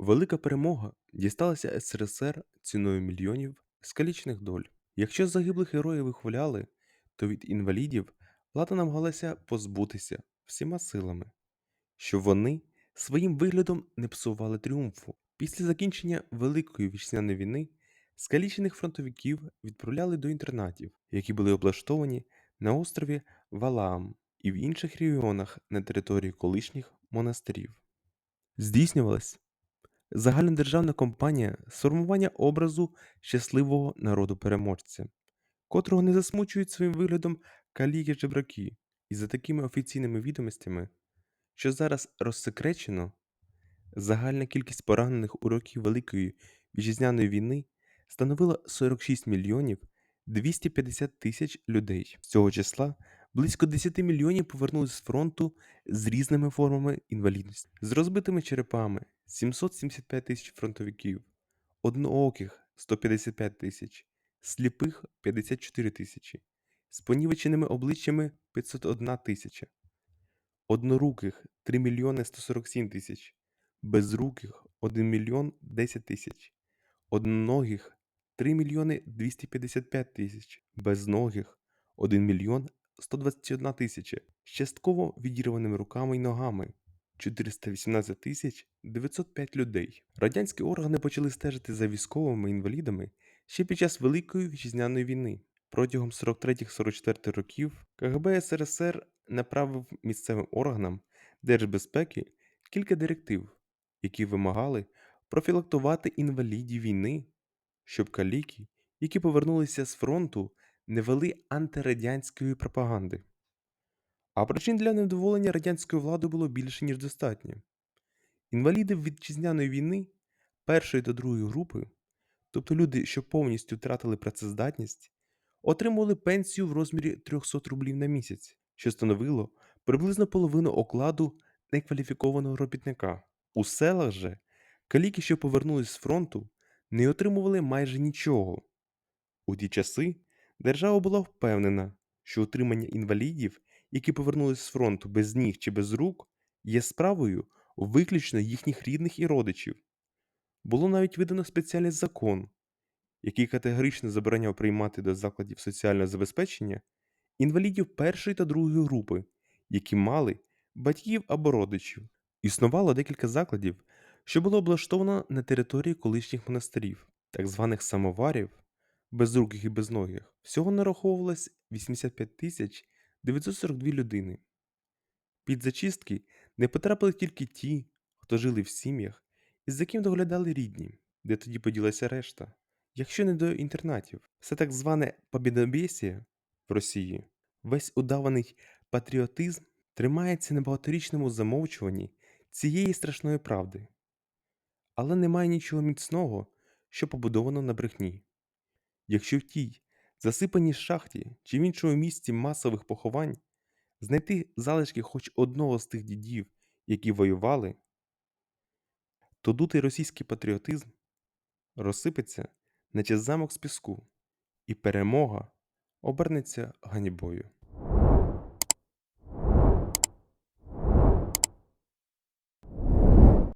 Велика перемога дісталася СРСР ціною мільйонів скалічених доль. Якщо загиблих героїв вихваляли, то від інвалідів влада намагалася позбутися всіма силами, щоб вони своїм виглядом не псували тріумфу. Після закінчення Великої вітчизняної війни скалічених фронтовиків відправляли до інтернатів, які були облаштовані на острові Валаам і в інших регіонах на території колишніх монастирів. Здійснювалась загальнодержавна кампанія сформування образу щасливого народу переможця, котрого не засмучують своїм виглядом каліки жебраки, і за такими офіційними відомостями, що зараз розсекречено, загальна кількість поранених у роки Великої вітчизняної війни становила 46 мільйонів 250 тисяч людей. З цього числа близько 10 мільйонів повернулись з фронту з різними формами інвалідності, з розбитими черепами 775 тисяч фронтовиків, однооких 155 тисяч, сліпих 54 тисячі, з понівеченими обличчями 501 тисяча, одноруких 3 мільйони 147 тисяч, безруких 1 мільйон 10 тисяч, одноногих 3 мільйони 255 тисяч, безногих 1 мільйон 121 тисяча, з частково відірваними руками й ногами 418 тисяч 905 людей. Радянські органи почали стежити за військовими інвалідами ще під час Великої вітчизняної війни. Протягом 43-44 років КГБ СРСР направив місцевим органам держбезпеки кілька директив, які вимагали профілактувати інвалідів війни, щоб каліки, які повернулися з фронту, не вели антирадянської пропаганди. А причин для невдоволення радянської влади було більше, ніж достатньо. Інваліди вітчизняної війни першої та другої групи, тобто люди, що повністю втратили працездатність, отримували пенсію в розмірі 300 рублів на місяць, що становило приблизно половину окладу некваліфікованого робітника. У селах же каліки, що повернулись з фронту, не отримували майже нічого. У ті часи держава була впевнена, що утримання інвалідів, які повернулись з фронту без ніг чи без рук, є справою виключно їхніх рідних і родичів. Було навіть видано спеціальний закон, який категорично забороняв приймати до закладів соціального забезпечення інвалідів першої та другої групи, які мали батьків або родичів. Існувало декілька закладів, що було облаштовано на території колишніх монастирів, так званих самоварів, безруких і безногих. Всього нараховувалось 85 тисяч 942 людини. Під зачистки не потрапили тільки ті, хто жили в сім'ях, із яким доглядали рідні, де тоді поділася решта, якщо не до інтернатів. Все так зване побідобєсія в Росії, весь удаваний патріотизм тримається на багаторічному замовчуванні цієї страшної правди. Але немає нічого міцного, що побудовано на брехні. Якщо в тій засипаній шахті чи в іншому місці масових поховань знайти залишки хоч одного з тих дідів, які воювали, то дутий російський патріотизм розсипеться, наче замок з піску, і перемога обернеться ганьбою.